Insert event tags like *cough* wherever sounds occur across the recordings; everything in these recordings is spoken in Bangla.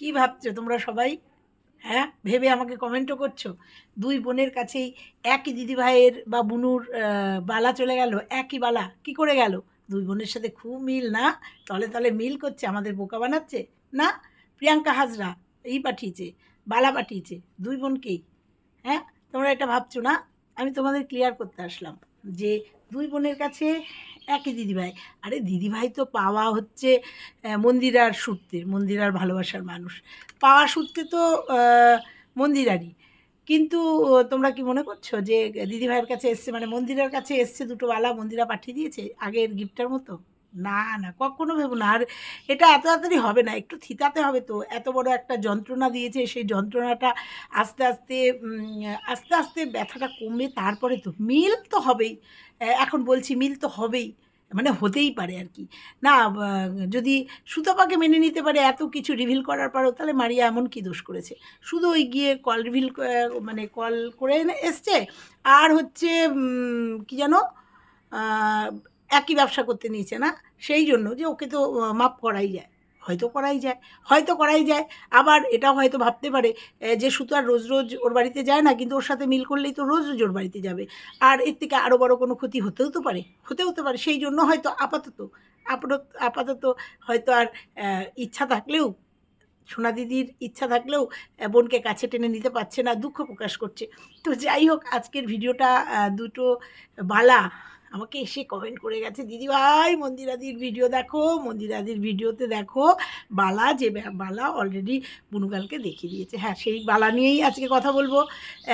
কি ভাবছ তোমরা সবাই? হ্যাঁ ভেবে আমাকে কমেন্টও করছ। দুই বোনের কাছেই একই দিদিভাইয়ের বা বুনুর বালা চলে গেল, একই বালা। কি করে গেল? দুই বোনের সাথে খুব মিল না? তলে তলে মিল করছে, আমাদের বোকা বানাচ্ছে? না, প্রিয়াঙ্কা হাজরা এই পাঠিয়েছে, বালা পাঠিয়েছে, দুই বোনকেই। হ্যাঁ তোমরা এটা ভাবছ না? আমি তোমাদের ক্লিয়ার করতে আসলাম যে দুই বোনের কাছে একই দিদিভাই। আরে দিদিভাই তো পাওয়া হচ্ছে মন্দিরার সূত্রের মন্দিরার ভালোবাসার মানুষ। পাওয়া সূত্রে তো মন্দিরারই। কিন্তু তোমরা কি মনে করছ যে দিদিভাইয়ের কাছে এসছে মানে মন্দিরের কাছে এসছে দুটো বালা মন্দিরা পাঠিয়ে দিয়েছে আগের গিফটের মতো? না না, কখনো ভেবো না। আর এটা এত তাড়াতাড়ি হবে না, একটু থিতাতে হবে তো। এত বড় একটা যন্ত্রণা দিয়েছে, সেই যন্ত্রণাটা আস্তে আস্তে আস্তে আস্তে ব্যথাটা কমবে, তারপরে তো মিল তো হবেই। এখন বলছি মিল তো হবেই মানে হতেই পারে আর কি। না যদি সুতপাকে মেনে নিতে পারে, এত কিছু রিভিল করার পরও তাহলে মারিয়া এমন কি দোষ করেছে? শুধু ওই গিয়ে কল রিভিল মানে কল করে এসছে। আর হচ্ছে কি যেন একই ব্যবসা করতে নিয়েছে না, সেই জন্য যে ওকে তো মাপ করাই যায়। হয়তো করাই যায়, হয়তো করাই যায়। আবার এটাও হয়তো ভাবতে পারে যে সুতো আর রোজ রোজ ওর বাড়িতে যায় না, কিন্তু ওর সাথে মিল করলেই তো রোজ রোজ ওর বাড়িতে যাবে। আর এর থেকে আরও বড় কোনো ক্ষতি হতেও তো পারে, হতেও তো পারে। সেই জন্য হয়তো আপাতত আপাতত আপাতত হয়তো আর ইচ্ছা থাকলেও, সোনা দিদির ইচ্ছা থাকলেও বোনকে কাছে টেনে নিতে পারছে না, দুঃখ প্রকাশ করছে। তো যাই হোক, আজকের ভিডিওটা দুটো বালা আমাকে এসে কমেন্ট করে গেছে দিদি ভাই মন্দিরাদির ভিডিও দেখো মন্দিরাদির ভিডিওতে দেখো বালা যে বালা অলরেডি বুনুগালকে দেখিয়ে দিয়েছে। হ্যাঁ সেই বালা নিয়েই আজকে কথা বলব।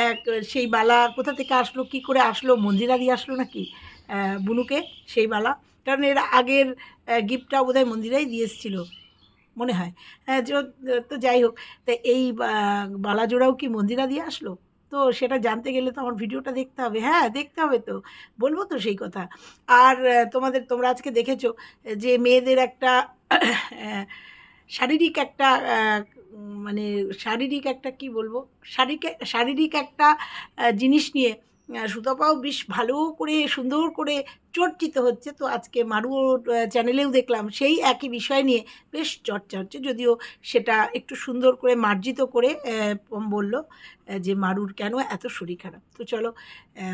এক, সেই বালা কোথা থেকে আসলো কি করে আসলো মন্দিরাদি আসলো নাকি বুনুকে সেই বালা? কারণ এর আগের গিফটটা বোধহয় মন্দিরাই দিয়ে এসেছিল মনে হয়। হ্যাঁ তো যাই হোক তা এই বা- বালা জোড়াও কি মন্দিরা দিয়ে আসলো? তো সেটা জানতে গেলে তো আমার ভিডিওটা দেখতে হবে। হ্যাঁ দেখতে হবে তো। বলব তো সেই কথা। আর তোমাদের তোমরা আজকে দেখেছ যে মেয়েদের একটা শারীরিক একটা মানে শারীরিক একটা কি বলব? শারীরিক শারীরিক একটা জিনিস নিয়ে সুতপাও বেশ ভালো করে সুন্দর করে চর্চিত হচ্ছে। তো আজকে আহ, চ্যানেলেও দেখলাম সেই একই বিষয় নিয়ে বেশ চর্চা হচ্ছে। যদিও সেটা একটু সুন্দর করে মার্জিত করে বলল যে মারুর কেন এত শরীর খারাপ? তো চলো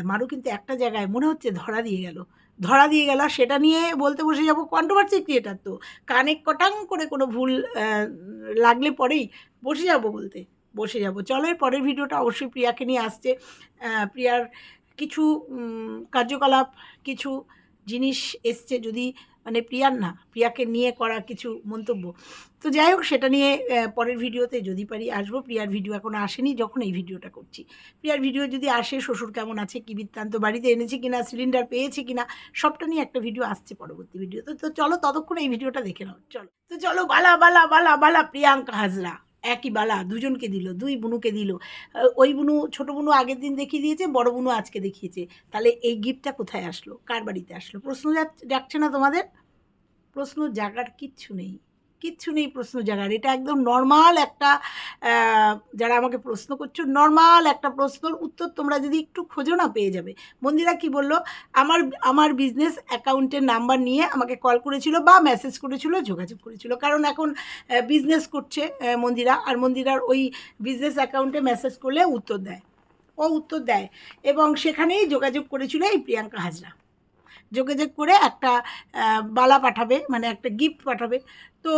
মারু কিন্তু একটা জায়গায় মনে হচ্ছে ধরা দিয়ে গেল। ধরা দিয়ে গেল সেটা নিয়ে বলতে বসে যাব কন্ট্রোভার্সি ক্রিয়েটার তো। কানে কটাং করে কোনো ভুল লাগলে পরেই বসে যাব বলতে। বসে যাব। চলো, এর পরের ভিডিওটা অবশ্যই প্রিয়াকে নিয়ে আসছে। প্রিয়ার কিছু কার্যকলাপ, কিছু জিনিস এসছে যদি মানে প্রিয়ার না, প্রিয়াকে নিয়ে করা কিছু মন্তব্য। তো যাই হোক, সেটা নিয়ে পরের ভিডিওতে যদি পারি আসব। প্রিয়ার ভিডিও এখন আসেনি, যখন এই ভিডিওটা করছি। প্রিয়ার ভিডিও যদি আসে, শ্বশুর কেমন আছে, কী বৃত্তান্ত, বাড়িতে এনেছে কিনা, সিলিন্ডার পেয়েছে কিনা, সবটা নিয়ে একটা ভিডিও আসছে পরবর্তী ভিডিওতে। তো চলো, ততক্ষণ এই ভিডিওটা দেখে নাও। চলো। তো চলো, বালা বালা বালা বালা, প্রিয়াঙ্কা হাজরা। একই বালা, দুজনকে দিল, দুই বুনুকে দিল। ওই বুনু, ছোট বুনু আগের দিন দেখিয়ে দিয়েছে, বড় বুনু আজকে দেখিয়েছে। তাহলে এই গিফটটা কোথায় আসলো? কার বাড়িতে আসলো? প্রশ্ন যাচ্ছে ডাকছে না তোমাদের? প্রশ্ন জাগার কিচ্ছু নেই। কিচ্ছু নেই প্রশ্ন জাগার এটা একদম নর্মাল একটা যারা আমাকে প্রশ্ন করছ নর্মাল একটা প্রশ্নর উত্তর তোমরা যদি একটু খোঁজো না পেয়ে যাবে। মন্দিরা কি বলল? আমার আমার বিজনেস অ্যাকাউন্টের নাম্বার নিয়ে আমাকে কল করেছিল বা মেসেজ করেছিল, যোগাযোগ করেছিল। কারণ এখন বিজনেস করছে মন্দিরা। আর মন্দিরার ওই বিজনেস অ্যাকাউন্টে মেসেজ করলে উত্তর দেয়। ও উত্তর দেয় এবং সেখানেই যোগাযোগ করেছিল এই প্রিয়াঙ্কা হাজরা। যোগাযোগ করে একটা বালা পাঠাবে মানে একটা গিফট পাঠাবে। তো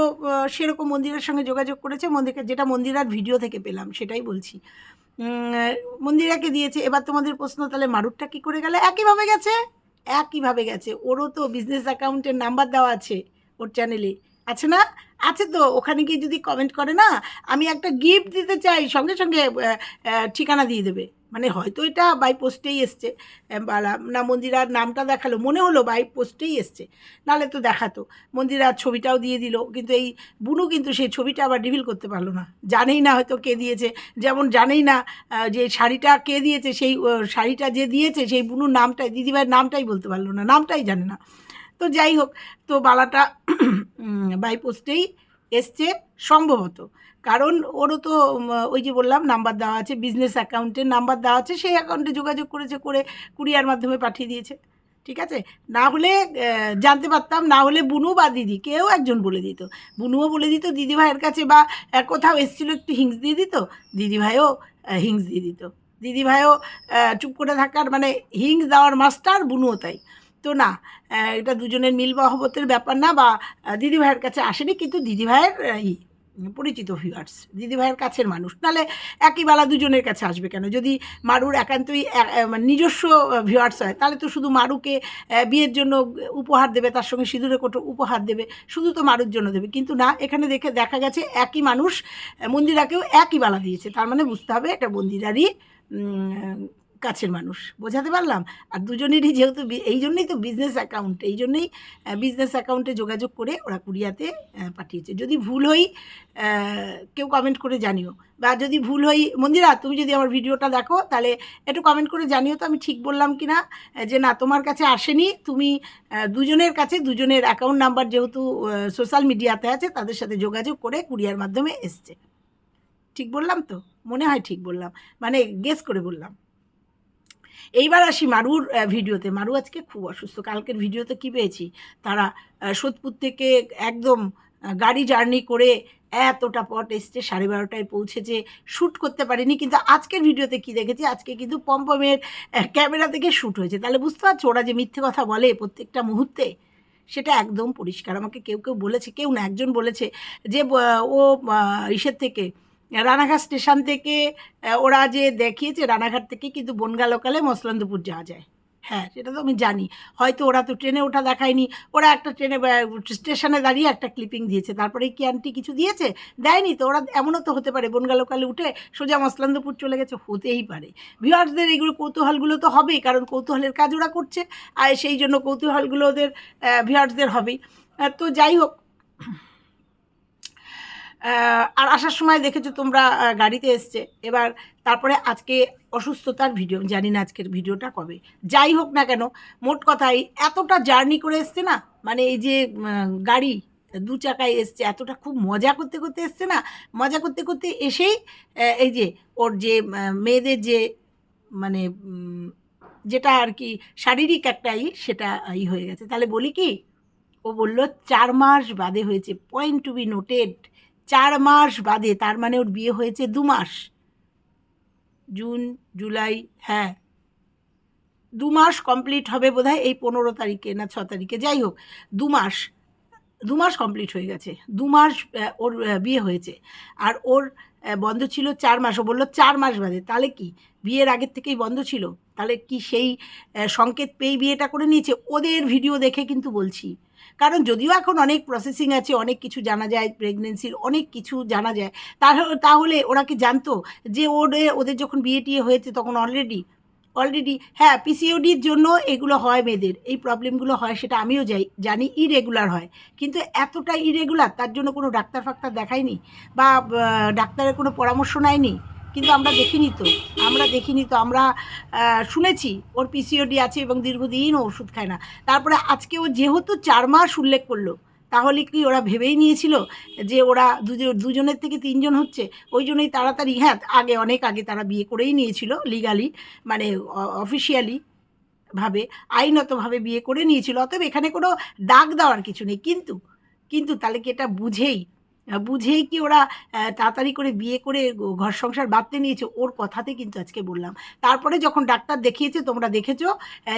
সেরকম মন্দিরের সঙ্গে যোগাযোগ করেছে, মন্দিরকে, যেটা মন্দিরার ভিডিও থেকে পেলাম, সেটাই বলছি। মন্দিরাকে দিয়েছে, এবার তোমাদের প্রশ্ন, তাহলে মারুটটা কী করে গেলে? একইভাবে গেছে? একইভাবে গেছে। ওরও তো বিজনেস অ্যাকাউন্টের নাম্বার দেওয়া আছে ওর চ্যানেলে আছে না? আছে তো। ওখানে গিয়ে যদি কমেন্ট করে না, আমি একটা গিফট দিতে চাই, সঙ্গে সঙ্গে ঠিকানা দিয়ে দেবে। মানে হয়তো এটা বাই পোস্টেই এসছে। না, মন্দিরার নামটা দেখাল। মনে হলো বাই পোস্টেই এসছে। নাহলে তো দেখাতো। মন্দিরার ছবিটাও দিয়ে দিল। কিন্তু এই বুনু কিন্তু সেই ছবিটা আবার রিভিল করতে পারল না। জানেই না হয়তো কে দিয়েছে। যেমন জানেই না যে শাড়িটা কে দিয়েছে, সেই শাড়িটা যে দিয়েছে, সেই বুনুর নামটাই, দিদিভাইয়ের নামটাই বলতে পারল না। নামটাই জানে না। তো যাই হোক, তো বালাটা বাই পোস্টেই এসছে সম্ভবত। কারণ ওরও তো ওই যে বললাম নাম্বার দেওয়া আছে বিজনেস অ্যাকাউন্টের নাম্বার দেওয়া আছে, সেই অ্যাকাউন্টে যোগাযোগ করেছে, করে কুরিয়ার মাধ্যমে পাঠিয়ে দিয়েছে। ঠিক আছে? না হলে জানতে পারতাম, না হলে বুনু বা দিদি, কেউ একজন বলে দিত। বুনুও বলে দিত, দিদি ভাইয়ের কাছে বা কোথাও এসেছিল একটু হিংস দিয়ে দিত, দিদি ভাইও হিংস দিয়ে দিত। দিদি ভাইও চুপ করে থাকার মানে হিংস দেওয়ার মাস্টার বুনুও তাই। তো না এটা দুজনের মিল মহব্বতের ব্যাপার না বা আহ, দিদি ভাইয়ের কাছে আসেনি কিন্তু দিদি ভাইয়ের ই পরিচিত ভিউয়ার্স দিদি ভাইয়ের কাছের মানুষ। নাহলে একই বেলা দুজনের কাছে আসবে কেন? যদি মারুর একান্তই মানে নিজস্ব ভিউয়ার্স হয় তাহলে তো শুধু মারুকে বিয়ের জন্য উপহার দেবে তার সঙ্গে সিঁদুরে কোটো উপহার দেবে শুধু তো মারুর জন্য দেবে। কিন্তু না এখানে দেখে দেখা গেছে একই মানুষ মন্দিরাকেও একই বালা দিয়েছে। তার মানে বুঝতে হবে এটা মন্দিরারই কাছের মানুষ, বোঝাতে পারলাম? আর দুজনেরই যেহেতু এই জন্যই তো বিজনেস অ্যাকাউন্ট এই জন্যই বিজনেস অ্যাকাউন্টে যোগাযোগ করে ওরা কুরিয়াতে পাঠিয়েছে। যদি ভুল হই কেউ কমেন্ট করে জানিও। বা যদি ভুল হই, মন্দিরা, তুমি যদি আমার ভিডিওটা দেখো, তাহলে একটু কমেন্ট করে জানিও তো আমি ঠিক বললাম কি না যে না, তোমার কাছে আসেনি, তুমি দুজনের কাছে, দুজনের অ্যাকাউন্ট নাম্বার যেহেতু সোশ্যাল মিডিয়াতে আছে, তাদের সাথে যোগাযোগ করে কুরিয়ার মাধ্যমে এসছে। ঠিক বললাম তো? মনে হয় ঠিক বললাম। মানে গেস করে বললাম। এইবার আসি মারুর ভিডিওতে। মারু আজকে খুব অসুস্থ। কালকের ভিডিওতে কি পেয়েছি? তারা সোদপুর থেকে একদম গাড়ি জার্নি করে এতটা পট এসছে, সাড়ে বারোটায় পৌঁছেছে শ্যুট করতে পারিনি। কিন্তু আজকের ভিডিওতে কি দেখেছি? আজকে কিন্তু পম্পমের ক্যামেরা থেকে শ্যুট হয়েছে। তাহলে বুঝতে পারছ, ওরা যে মিথ্যে কথা বলে প্রত্যেকটা মুহূর্তে, সেটা একদম পরিষ্কার। আমাকে কেউ কেউ বলেছে, কেউ না, একজন বলেছে যে ও ইসের থেকে রানাঘাট স্টেশন থেকে ওরা যে দেখিয়েছে রানাঘাট থেকে কিন্তু বনগা লোকালে মসলন্দপুর যাওয়া যায়। হ্যাঁ সেটা তো আমি জানি। হয়তো ওরা তো ট্রেনে ওঠা দেখায়নি। ওরা একটা ট্রেনে স্টেশনে দাঁড়িয়ে একটা ক্লিপিং দিয়েছে। তারপরে কি আন্টি কিছু দিয়েছে? দেয়নি তো। ওরা এমনও তো হতে পারে বনগা লোকালে উঠে সোজা মসলান্দপুর চলে গেছে। হতেই পারে। ভিউয়ার্সদের এগুলো কৌতূহলগুলো তো হবেই, কারণ কৌতূহলের কাজ ওরা করছে। আর সেই জন্য কৌতূহলগুলো ওদের ভিউয়ার্সদের হবেই। তো যাই হোক আর আসার সময় দেখেছ তোমরা গাড়িতে এসছে। এবার তারপরে আজকে অসুস্থতার ভিডিও জানি না আজকের ভিডিওটা কবে। যাই হোক না কেন, মোট কথাই এতটা জার্নি করে এসছে না মানে এই যে গাড়ি দু চাকায় এসছে, এতটা খুব মজা করতে করতে এসছে না, মজা করতে করতে এসেই এই যে ওর যে মেয়েদের যে মানে যেটা আর কি শারীরিক একটা ই সেটা ই হয়ে গেছে। তাহলে বলি কি, ও বলল, চার মাস বাদে হয়েছে পয়েন্ট টু বি নোটেড চার মাস বাদে, তার মানে ওর বিয়ে হয়েছে দু মাস। জুন, জুলাই হ্যাঁ। দু মাস কমপ্লিট হবে বোধহয় এই পনেরো তারিখে না ছ তারিখে, যাই হোক, দু মাস দু মাস কমপ্লিট হয়ে গেছে। দু মাস ওর বিয়ে হয়েছে। আর ওর বন্ধ ছিল চার মাস। ও বলল, চার মাস বাদে, তাহলে কি? বিয়ের আগের থেকেই বন্ধ ছিল? তাহলে কি সেই সংকেত পেয়ে বিয়েটা করে নিয়েছে? ওদের ভিডিও দেখে কিন্তু বলছি। কারণ যদিও এখন অনেক প্রসেসিং আছে, অনেক কিছু জানা যায় প্রেগনেন্সির অনেক কিছু জানা যায় তাহলে তাহলে ওরা কি জানতো যে ওদের ওদের যখন বিয়ে টিয়ে হয়েছে তখন অলরেডি অলরেডি হ্যাঁ পিসিওডির জন্য এগুলো হয় মেয়েদের। এই প্রবলেমগুলো হয় সেটা আমিও যাই, জানি ইরেগুলার হয়। কিন্তু এতটা ইরেগুলার তার জন্য কোনো ডাক্তার ফাক্তার দেখায়নি বা, ডাক্তারের কোনো পরামর্শ নেয়নি? কিন্তু আমরা দেখিনি তো। আমরা দেখিনি তো, আমরা শুনেছি, ওর পিসিওডি আছে এবং দীর্ঘদিন ওষুধ খায় না। তারপরে আজকে ও যেহেতু চার মাস উল্লেখ করল, তাহলে কি ওরা ভেবেই নিয়েছিল যে ওরা দুজন দুজনের থেকে তিনজন হচ্ছে? ওই জন্যই তাড়াতাড়ি হ্যাঁ আগে, অনেক আগে তারা বিয়ে করেই নিয়েছিল লিগালি মানে অফিসিয়ালি ভাবে, আইনতভাবে বিয়ে করে নিয়েছিল। অতএব এখানে কোনো দাগ দেওয়ার কিছু নেই। কিন্তু কিন্তু তাহলে কি এটা বুঝেই বুঝেই কি ওরা তাড়াতাড়ি করে বিয়ে করে ঘর সংসার বাঁধতে নিয়েছে, ওর কথাতে কিন্তু আজকে বললাম। তারপরে যখন ডাক্তার দেখিয়েছে, তোমরা দেখেছ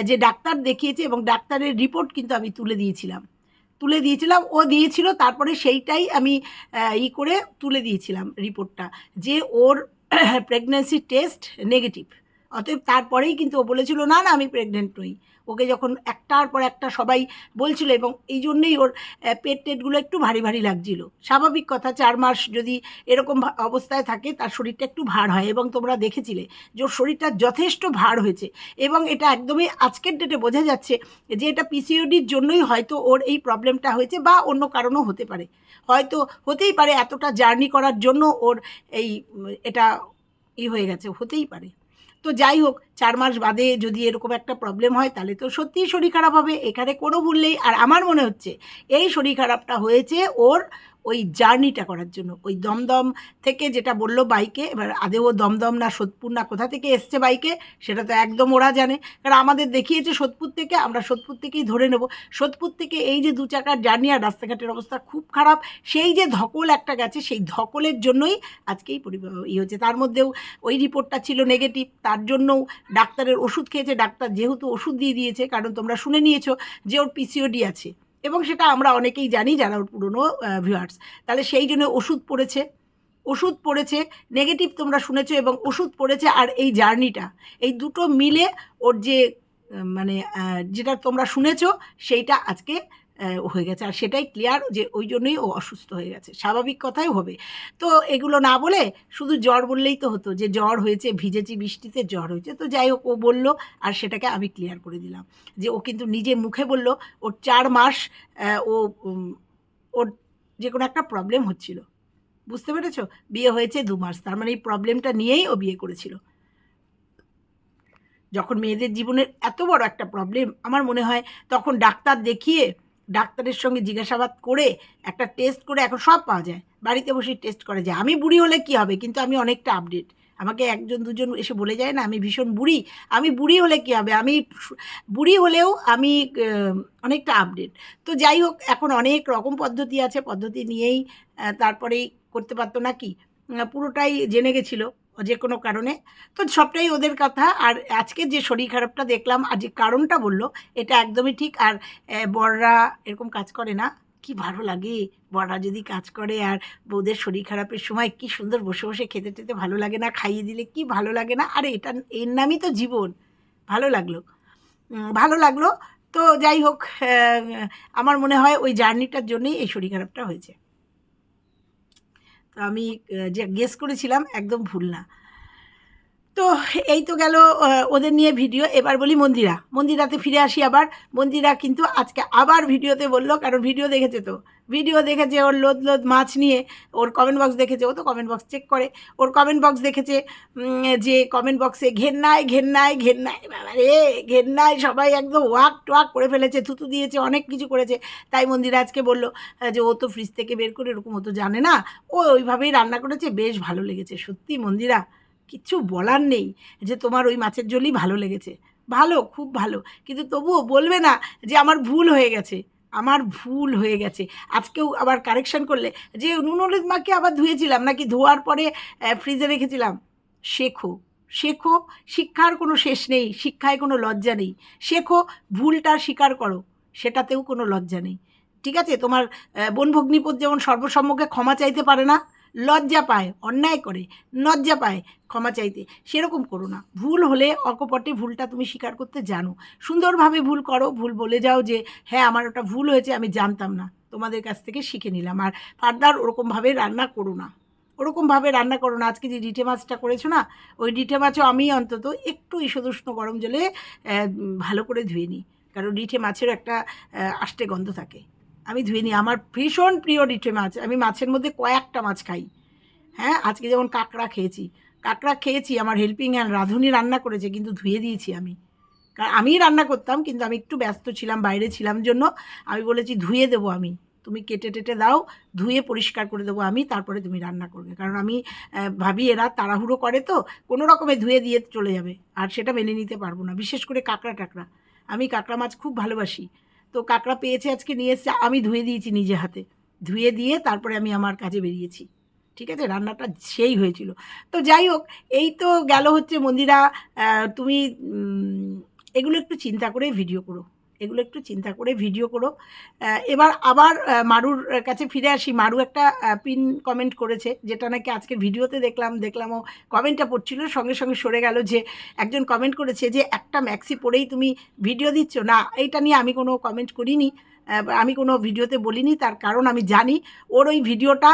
যে ডাক্তার দেখিয়েছে এবং ডাক্তারের রিপোর্ট কিন্তু আমি তুলে দিয়েছিলাম। তুলে দিয়েছিলাম, ও দিয়েছিল, তারপরে সেইটাই আমি ই করে তুলে দিয়েছিলাম রিপোর্টটা যে ওর প্রেগনেন্সি টেস্ট নেগেটিভ অতএব তারপরেই কিন্তু ও বলেছিল, না না, আমি প্রেগনেন্ট নই। ওকে যখন একটার পর একটা সবাই বলছিল এবং এই জন্যেই ওর পেট টেটগুলো একটু ভারী ভারী লাগছিল। স্বাভাবিক কথা, চার মাস যদি এরকম অবস্থায় থাকে তার শরীরটা একটু ভার হয় এবং তোমরা দেখেছিলে যে ওর শরীরটা যথেষ্ট ভার হয়েছে এবং এটা একদমই আজকের ডেটে বোঝা যাচ্ছে যে এটা পিসিওডির জন্যই হয়তো ওর এই প্রবলেমটা হয়েছে বা অন্য কারণও হতে পারে। হয়তো হতেই পারে, এতটা জার্নি করার জন্য ওর এই এটা ই হয়ে গেছে, হতেই পারে। তো যাই হোক, চার মাস বাদে যদি এরকম একটা প্রবলেম হয়, তাহলে তো সত্যিই শরীর খারাপ হবে। এখানে কোনো ভুল নেই। আর আমার মনে হচ্ছে, এই শরীর খারাপটা হয়েছে ওর ওই জার্নিটা করার জন্য। ওই দমদম থেকে যেটা বলল বাইকে, এবার আদেও দমদম না সোদপুর না কোথা থেকে এসছে বাইকে, সেটা তো একদম ওরা জানে। কারণ আমাদের দেখিয়েছে সোদপুর থেকে, আমরা সোদপুর থেকেই ধরে নেব। সোদপুর থেকে এই যে দু চাকার জার্নি আর রাস্তাঘাটের অবস্থা খুব খারাপ, সেই যে ধকল একটা গেছে, সেই ধকলের জন্যই আজকে এই পরি, ই হচ্ছে তার মধ্যেও ওই রিপোর্টটা ছিল নেগেটিভ তার জন্যও ডাক্তারের ওষুধ খেয়েছে। ডাক্তার যেহেতু ওষুধ দিয়ে দিয়েছে, কারণ তোমরা শুনে নিয়েছো যে ওর পিসিওডি আছে। এবং সেটা আমরা অনেকেই জানি যারা ওর পুরনো ভিউয়ার্স তাহলে সেই জন্য ওষুধ পড়েছে। ওষুধ পড়েছে নেগেটিভ তোমরা শুনেছো এবং ওষুধ পড়েছে আর এই জার্নিটা এই দুটো মিলে ওর যে মানে যেটা তোমরা শুনেছ, সেইটা আজকে হয়ে গেছে। আর সেটাই ক্লিয়ার যে ওই জন্যই ও অসুস্থ হয়ে গেছে। স্বাভাবিক কথাই হবে। তো এগুলো না বলে শুধু জ্বর বললেই তো হতো যে জ্বর হয়েছে, ভিজেছি, বৃষ্টিতে জ্বর হয়েছে। তো যাই হোক, ও বলল আর সেটাকে আমি ক্লিয়ার করে দিলাম যে ও কিন্তু নিজে মুখে বলল, ওর চার মাস ও ওর যে কোনো একটা প্রবলেম হচ্ছিল। বুঝতে পেরেছ? বিয়ে হয়েছে দু মাস। তার মানে এই প্রবলেমটা নিয়েই ও বিয়ে করেছিল। যখন মেয়েদের জীবনের এত বড় একটা প্রবলেম আমার মনে হয় তখন ডাক্তার দেখিয়ে ডাক্তারের সঙ্গে জিজ্ঞাসাবাদ করে একটা টেস্ট করে এখন সব পাওয়া যায়। বাড়িতে বসে টেস্ট করা যায়। আমি বুড়ি হলে কি হবে? কিন্তু আমি অনেকটা আপডেট আমাকে একজন দুজন এসে বলে যায় না, আমি ভীষণ বুড়ি। আমি বুড়ি হলে কি হবে? আমি বুড়ি হলেও আমি অনেকটা আপডেট তো যাই হোক, এখন অনেক রকম পদ্ধতি আছে। পদ্ধতি নিয়েই তারপরেই করতে পারতো নাকি? পুরোটাই জেনে গেছিল। যে কোনো কারণে। তো সবটাই ওদের কথা। আর আজকে যে শরীর খারাপটা দেখলাম, আর যে কারণটা বলল, এটা একদমই ঠিক। আর বড়রা এরকম কাজ করে না। কি ভালো লাগে। বড়রা যদি কাজ করে, আর বউদের শরীর খারাপের সময় কি সুন্দর বসে বসে খেতে টেতে ভালো লাগে না, খাইয়ে দিলে কি ভালো লাগে না। আরে, এটা এর নামই তো জীবন। ভালো লাগল। ভালো লাগল। তো যাই হোক আমার মনে হয় ওই জার্নিটার জন্যই এই শরীর খারাপটা হয়েছে। আমি যে গেস করেছিলাম একদম ভুল না। তো এই তো গেল ওদের নিয়ে ভিডিও। এবার বলি মন্দিরা। মন্দিরাতে ফিরে আসি আবার। মন্দিরা কিন্তু আজকে আবার ভিডিওতে বলল, কারণ ভিডিও দেখেছে তো। ভিডিও দেখেছে ওর লোদ লোদ মাছ নিয়ে। ওর কমেন্ট বক্স দেখেছে, ও তো কমেন্ট বক্স চেক করে। ওর কমেন্ট বক্স দেখেছে যে কমেন্ট বক্সে ঘেন্নায় ঘেন্নায় ঘেন্নায়। রে ঘেন্নায় সবাই একদম ওয়াক টোয়াক করে ফেলেছে, থুতু দিয়েছে, অনেক কিছু করেছে। তাই মন্দিরা আজকে বলল যে ও তো ফ্রিজ থেকে বের করে, এরকম ও তো জানে না। ও ওইভাবেই রান্না করেছে, বেশ ভালো লেগেছে। সত্যি মন্দিরা কিচ্ছু বলার নেই যে তোমার ওই মাছের ঝোলই ভালো লেগেছে। ভালো খুব ভালো। কিন্তু তবুও বলবে না যে আমার ভুল হয়ে গেছে। আমার ভুল হয়ে গেছে। আজকেও আবার কারেকশন করলে যে নুন হলুদ মাকে আবার ধুয়েছিলাম নাকি ধোয়ার পরে ফ্রিজে রেখেছিলাম। শেখো শেখো শিক্ষার কোনো শেষ নেই শিক্ষায় কোনো লজ্জা নেই। শেখো ভুলটা স্বীকার করো সেটাতেও কোনো লজ্জা নেই। ঠিক আছে? তোমার আহ, বোন ভগ্নিপত যেমন সর্বসম্মুখে ক্ষমা চাইতে পারে না লজ্জা পায়, অন্যায় করে লজ্জা পায় ক্ষমা চাইতে। সেরকম করো না। ভুল হলে অকপটে ভুলটা তুমি স্বীকার করতে জানো। সুন্দরভাবে ভুল করো, ভুল বলে যাও যে হ্যাঁ আমার ওটা ভুল হয়েছে, আমি জানতাম না। তোমাদের কাছ থেকে শিখে নিলাম। আর ফার্দার ওরকমভাবে রান্না করো না। ওরকমভাবে রান্না করো না। আজকে যে ডিটে মাছটা করেছ না, ওই ডিটে মাছও আমি অন্তত একটু ঈষদুষ্ণ গরম জলে ভালো করে ধুয়ে নিই। কারণ ডিটে মাছের একটা আষ্টে গন্ধ থাকে। আমি ধুয়ে নিই। আমার ভীষণ প্রিয় ডিটে মাছ। আমি মাছের মধ্যে কয়েকটা মাছ খাই। হ্যাঁ আজকে যেমন কাঁকড়া খেয়েছি। কাঁকড়া খেয়েছি, আমার হেল্পিং হ্যান্ড রাঁধুনি রান্না করেছে, কিন্তু ধুয়ে দিয়েছি আমি। কারণ আমিই রান্না করতাম, কিন্তু আমি একটু ব্যস্ত ছিলাম, বাইরে ছিলাম জন্য। আমি বলেছি, ধুয়ে দেবো আমি। তুমি কেটে টেটে দাও, ধুয়ে পরিষ্কার করে দেবো আমি, তারপরে তুমি রান্না করবে। কারণ আমি ভাবি এরা তাড়াহুড়ো করে তো, কোনো রকমে ধুয়ে দিয়ে চলে যাবে। আর সেটা মেনে নিতে পারব না, বিশেষ করে কাঁকড়া টাকড়া আমি কাঁকড়া মাছ খুব ভালোবাসি। তো কাঁকড়া পেয়েছে আজকে, নিয়ে এসছে। আমি ধুয়ে দিয়েছি নিজে হাতে। ধুয়ে দিয়ে তারপরে আমি আমার কাজে বেরিয়েছি। ঠিক আছে? রান্নাটা সেই হয়েছিল। তো যাই হোক, এই তো গেল হচ্ছে মন্দিরা। তুমি এগুলো একটু চিন্তা করে ভিডিও করো। এগুলো একটু চিন্তা করে ভিডিও করো। এবার আবার মারুর কাছে ফিরে আসি। মারু একটা পিন কমেন্ট করেছে, যেটা নাকি আজকের ভিডিওতে দেখলাম। দেখলাম ও কমেন্টটা পড়ছিল, সঙ্গে সঙ্গে সরে গেল যে একজন কমেন্ট করেছে যে, একটা ম্যাক্সি পরেই তুমি ভিডিও দিচ্ছ? না, এইটা নিয়ে আমি কোনো কমেন্ট করিনি। আমি কোনো ভিডিওতে বলিনি, তার কারণ আমি জানি। ওর ওই ভিডিওটা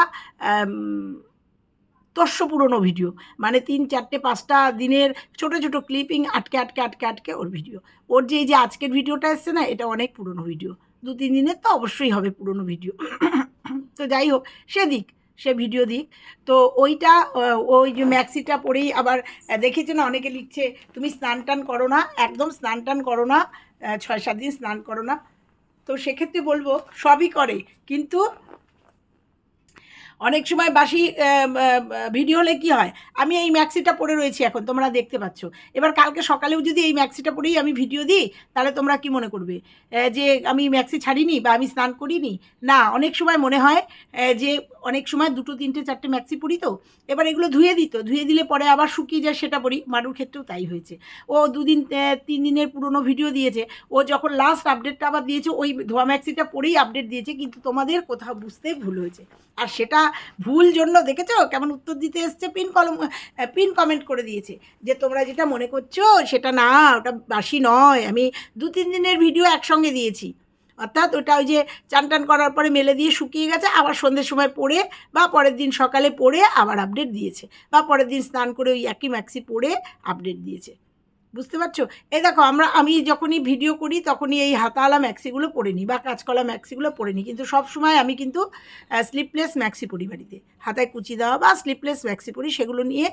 তস্য পুরনো ভিডিও মানে তিন, চারটে, পাঁচটা দিনের ছোট ছোট ক্লিপিং আটকে আটকে আটকে আটকে ওর ভিডিও ওর যে, এই যে আজকের ভিডিওটা এসছে না, এটা অনেক পুরনো ভিডিও দু, তিন দিনের তো অবশ্যই হবে পুরনো ভিডিও তো যাই হোক, সে দিক, সে ভিডিও দিক। তো ওইটা ওই যে ম্যাক্সিটা পরেই আবার দেখেছে না অনেকে লিখছে, তুমি স্নান টান করো না, একদম স্নান টান করো না ছয়, সাত দিন স্নান করো না। তো সেক্ষেত্রে বলব, সবই করে। কিন্তু অনেক সময় বাসি ভিডিও হলে কি হয়? আমি এই ম্যাক্সিটা পরে রয়েছি এখন, তোমরা দেখতে পাচ্ছ। এবার কালকে সকালেও যদি এই ম্যাক্সিটা পরেই আমি ভিডিও দিই, তাহলে তোমরা কি মনে করবে? যে আমি ম্যাক্সি ছাড়িনি বা আমি স্নান করিনি? না, অনেক সময় মনে হয় যে অনেক সময় দুটো, তিনটে, চারটে ম্যাক্সি পরি তো, এবার এগুলো ধুয়ে দিত ধুয়ে দিলে পরে আবার শুকিয়ে যায় সেটা পরি। মারুর ক্ষেত্রেও তাই হয়েছে। ও দুদিন তিন দিনের পুরনো ভিডিও দিয়েছে, ও যখন লাস্ট আপডেটটা আবার দিয়েছে, ওই ধোয়া ম্যাক্সিটা পরেই আপডেট দিয়েছে, কিন্তু তোমাদের কোথাও বুঝতে ভুল হয়েছে। আর সেটা ভুল জন্য দেখেছ? কেমন উত্তর দিতে এসছে? পিন কলম পিন কমেন্ট করে দিয়েছে যে তোমরা যেটা মনে করছ সেটা না, ওটা বাসি নয়। আমি দু, তিন দিনের ভিডিও একসঙ্গে দিয়েছি। অর্থাৎ ওটা ওই যে চান টান করার পরে মেলে দিয়ে শুকিয়ে গেছে, আবার সন্ধ্যের সময় পরে বা পরের দিন সকালে পরে আবার আপডেট দিয়েছে। বা পরের দিন স্নান করে ওই একই ম্যাক্সি পরে আপডেট দিয়েছে। বুঝতে পারছ? এই দেখো, আমরা, আমি যখনই ভিডিও করি, তখনই এই হাতাওয়ালা ম্যাক্সিগুলো পরে নিই বা কাঁচকলা ম্যাক্সিগুলো পরে নিই। কিন্তু সব সময় আমি কিন্তু স্লিপলেস ম্যাক্সি পরি বাড়িতে। হাতায় কুচি দেওয়া বা স্লিপলেস ম্যাক্সি পরি, সেগুলো নিয়ে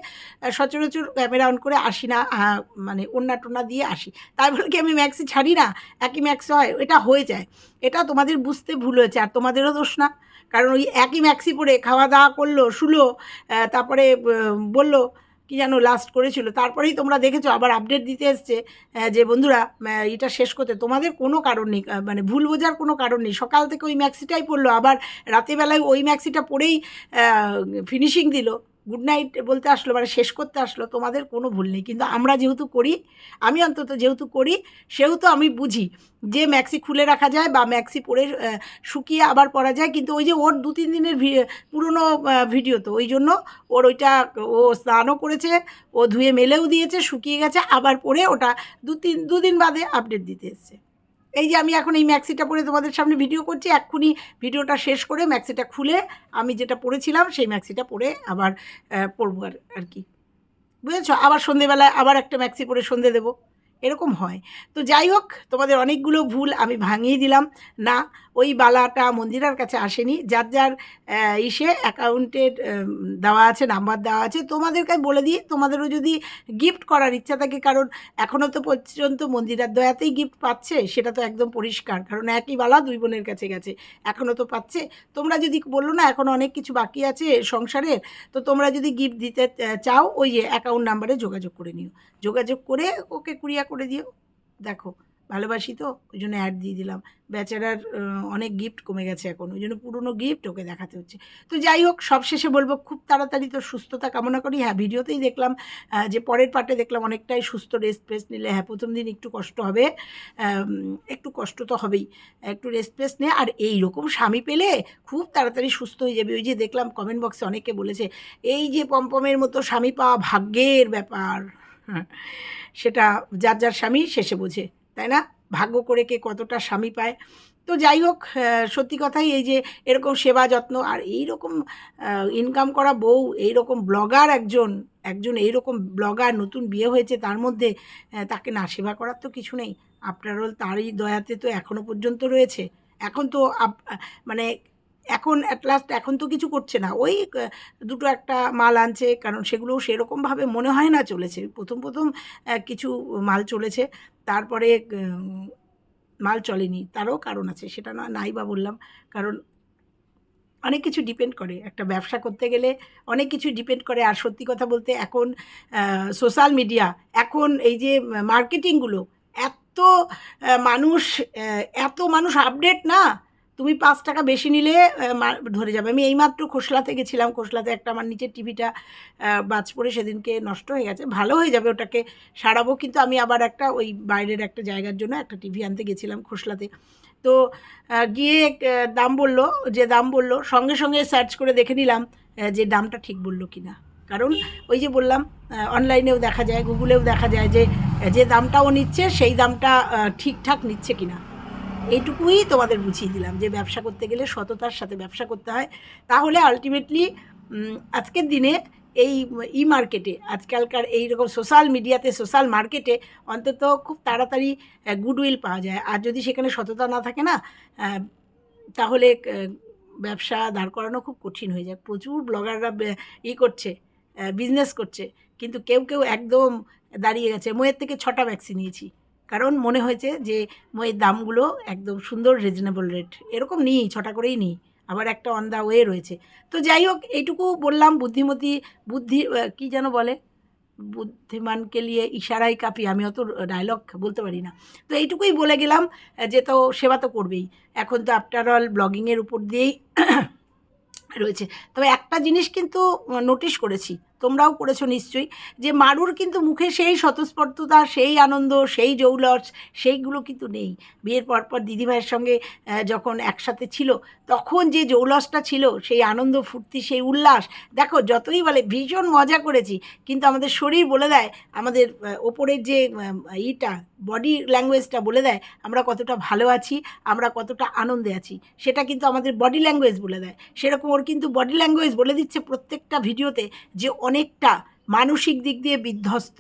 সচরাচর ক্যামেরা অন করে আসি না মানে ওন্না টোনা দিয়ে আসি। তাই বলে কি আমি ম্যাক্সি ছাড়ি না? একই ম্যাক্সি হয়? এটা হয়ে যায়। এটা তোমাদের বুঝতে ভুল হয়েছে, আর তোমাদেরও দোষ না। কারণ ওই একই ম্যাক্সি পরে খাওয়া দাওয়া করল, শুলো তারপরে বলল কি যেন লাস্ট করেছিল। তারপরেই তোমরা দেখেছ, আবার আপডেট দিতে এসছে যে বন্ধুরা এটা শেষ করতে। তোমাদের কোনো কারণ নেই মানে ভুল বোঝার কোনো কারণ নেই। সকাল থেকে ওই ম্যাক্সিটাই পড়ল, আবার রাতেবেলায় ওই ম্যাক্সিটা পরেই ফিনিশিং দিল। গুড নাইট বলতে আসলো মানে শেষ করতে আসলো, তোমাদের কোনো ভুল নেই। কিন্তু আমরা যেহেতু করি, আমি অন্তত যেহেতু করি, সেহেতু আমি বুঝি যে ম্যাক্সি খুলে রাখা যায় বা ম্যাক্সি পরে শুকিয়ে আবার পরা যায়। কিন্তু ওই যে ওর দু তিন দিনের পুরনো ভিডিও তো, ওই জন্য ওর ওইটা, ও স্নানও করেছে, ও ধুয়ে মেলেও দিয়েছে, শুকিয়ে গেছে, আবার পরে ওটা দু তিন দুদিন বাদে আপডেট দিতে এসছে। এই যে আমি এখন এই ম্যাক্সিটা পরে তোমাদের সামনে ভিডিও করছি, এক্ষুনি ভিডিওটা শেষ করে ম্যাক্সিটা খুলে আমি যেটা পরেছিলাম সেই ম্যাক্সিটা পরে আবার পরবো আর আর কি। বুঝেছ? আবার সন্ধেবেলায় আবার একটা ম্যাক্সি পরে সন্ধে দেবো। এরকম হয়। তো যাই হোক, তোমাদের অনেকগুলো ভুল আমি ভাঙিয়ে দিলাম। না ওই বালাটা মন্দিরার কাছে আসেনি। যার যার ইসে অ্যাকাউন্টের দেওয়া আছে, নাম্বার দেওয়া আছে, তোমাদেরকে বলে দিই, তোমাদেরও যদি গিফট করার ইচ্ছা থাকে, কারণ এখনও তো পর্যন্ত মন্দিরার দয়াতেই গিফট পাচ্ছে, সেটা তো একদম পরিষ্কার, কারণ একই বালা দুই বোনের কাছে গেছে এখনও তো পাচ্ছে। তোমরা যদি বলল না, এখন অনেক কিছু বাকি আছে সংসারের, তো তোমরা যদি গিফট দিতে চাও, ওই অ্যাকাউন্ট নাম্বারে যোগাযোগ করে নিও। যোগাযোগ করে ওকে কুরিয়া করে দিও। দেখো ভালোবাসি তো ওই জন্য অ্যাড দিয়ে দিলাম। বেচারার অনেক গিফট কমে গেছে এখন ওই জন্য পুরনো গিফট ওকে দেখাতে হচ্ছে। তো যাই হোক সবশেষে বলব খুব তাড়াতাড়ি তো সুস্থতা কামনা করি। হ্যাঁ ভিডিওতেই দেখলাম যে পরের পার্টে দেখলাম অনেকটাই সুস্থ রেস্ট ফেস্ট নিলে হ্যাঁ প্রথম দিন একটু কষ্ট হবে একটু কষ্ট তো হবেই একটু রেস্ট ফেস্ট নে আর এই রকম স্বামী পেলে খুব তাড়াতাড়ি সুস্থ হয়ে যাবে। ওই যে দেখলাম কমেন্ট বক্সে অনেকে বলেছে এই যে পম্পমের মতো স্বামী পাওয়া ভাগ্যের ব্যাপার। হ্যাঁ, সেটা যার যার স্বামী শেষে বোঝে। তাই না? ভাগ্য করে কে কতটা স্বামী পায়। তো যাই হোক সত্যি কথাই এই যে এরকম সেবা যত্ন আর এই রকম ইনকাম করা বউ এই রকম ব্লগার একজন একজন এই রকম ব্লগার নতুন বিয়ে হয়েছে তার মধ্যে তাকে না সেবা করার তো কিছু নেই। অল তারই দয়াতে তো এখনও পর্যন্ত রয়েছে। এখন তো মানে এখন অ্যাট লাস্ট এখন তো কিছু করছে না। ওই দুটো একটা মাল আনছে, কারণ সেগুলো সেরকমভাবে মনে হয় না চলেছে। প্রথম প্রথম কিছু মাল চলেছে, তারপরে মাল চলেনি। তারও কারণ আছে, সেটা না, নাই বা বললাম। কারণ অনেক কিছু ডিপেন্ড করে। একটা ব্যবসা করতে গেলে অনেক কিছু ডিপেন্ড করে। আর সত্যি কথা বলতে এখন সোশ্যাল মিডিয়া এখন এই যে মার্কেটিংগুলো এত মানুষ এত মানুষ আপডেট না তুমি পাঁচ টাকা বেশি নিলে ধরে যাবে। আমি এইমাত্র খোসলাতে গেছিলাম, খোসলাতে একটা আমার নিচের টিভিটা বাজ পড়ে সেদিনকে নষ্ট হয়ে গেছে। ভালো হয়ে যাবে ওটাকে সারাবো, কিন্তু আমি আবার একটা ওই বাইরের একটা জায়গার জন্য একটা টিভি আনতে গেছিলাম খোসলাতে। তো গিয়ে দাম বলল, যে দাম বলল, সঙ্গে সঙ্গে সার্চ করে দেখে নিলাম যে দামটা ঠিক বলল কি না কারণ ওই যে বললাম অনলাইনেও দেখা যায়, গুগলেও দেখা যায় যে যে দামটা ও নিচ্ছে, সেই দামটা ঠিকঠাক নিচ্ছে কি না এইটুকুই তোমাদের বুঝিয়ে দিলাম যে ব্যবসা করতে গেলে সততার সাথে ব্যবসা করতে হয়। তাহলে আলটিমেটলি আজকের দিনে এই ই মার্কেটে আজকালকার এই রকম সোশ্যাল মিডিয়াতে সোশ্যাল মার্কেটে অন্তত খুব তাড়াতাড়ি গুডউইল পাওয়া যায়। আর যদি সেখানে সততা না থাকে না তাহলে ব্যবসা দাঁড় করানো খুব কঠিন হয়ে যায়। প্রচুর ব্লগাররা ই করছে বিজনেস করছে। কিন্তু কেউ কেউ একদম দাঁড়িয়ে গেছে। ময়ের থেকে ছটা ভ্যাকসিন নিয়েছি। কারণ মনে হয়েছে যে ময়ের দামগুলো একদম সুন্দর রিজনেবল রেট এরকম নিই, ছটা করেই নিই। আবার একটা অন দ্য ওয়ে রয়েছে। তো যাই হোক, এইটুকু বললাম, বুদ্ধিমতী, বুদ্ধি কি যেন বলে? বুদ্ধিমানকে নিয়ে ইশারাই কাপি। আমি অত ডায়লগ বলতে পারি না। তো এইটুকুই বলে গেলাম যে তো সেবা তো করবেই। এখন তো আফটার অল ব্লগিংয়ের উপর দিয়েই *coughs* রয়েছে। তবে একটা জিনিস কিন্তু নোটিশ করেছি। তোমরাও করেছ নিশ্চয়ই, যে মারুর কিন্তু মুখে সেই স্বতঃস্ফূর্ততা, সেই আনন্দ, সেই জৌলস, সেইগুলো কিন্তু নেই। বিয়ের পর পর দিদিভাইয়ের সঙ্গে যখন একসাথে ছিল, তখন যে জৌলসটা ছিল, সেই আনন্দ, ফুর্তি, সেই উল্লাস, দেখো যতই বলে, ভীষণ মজা করেছি, কিন্তু আমাদের শরীর বলে দেয়, আমাদের ওপরের যে ইটা বডি ল্যাঙ্গুয়েজটা বলে দেয়, আমরা কতটা ভালো আছি, আমরা কতটা আনন্দে আছি, সেটা কিন্তু আমাদের বডি ল্যাঙ্গুয়েজ বলে দেয়। সেরকম ওর কিন্তু বডি ল্যাঙ্গুয়েজ বলে দিচ্ছে প্রত্যেকটা ভিডিওতে, যে অনেকটা মানসিক দিক দিয়ে বিধ্বস্ত।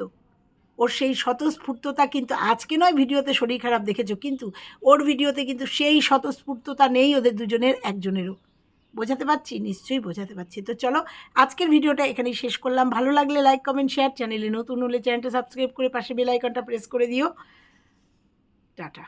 ওর সেই স্বতঃস্ফূর্ততা কিন্তু আজকে নয়, ভিডিওতে শরীর খারাপ দেখেছ, কিন্তু ওর ভিডিওতে কিন্তু সেই স্বতঃস্ফূর্ততা নেই ওদের দুজনের, একজনেরও। বোঝাতে পারছি? নিশ্চয়ই বোঝাতে পারছি। তো চলো, আজকের ভিডিওটা এখানেই শেষ করলাম। ভালো লাগলে লাইক কমেন্ট শেয়ার চ্যানেলে নতুন হলে চ্যানেলটা সাবস্ক্রাইব করে পাশে বেল আইকনটা প্রেস করে দিও। টাটা।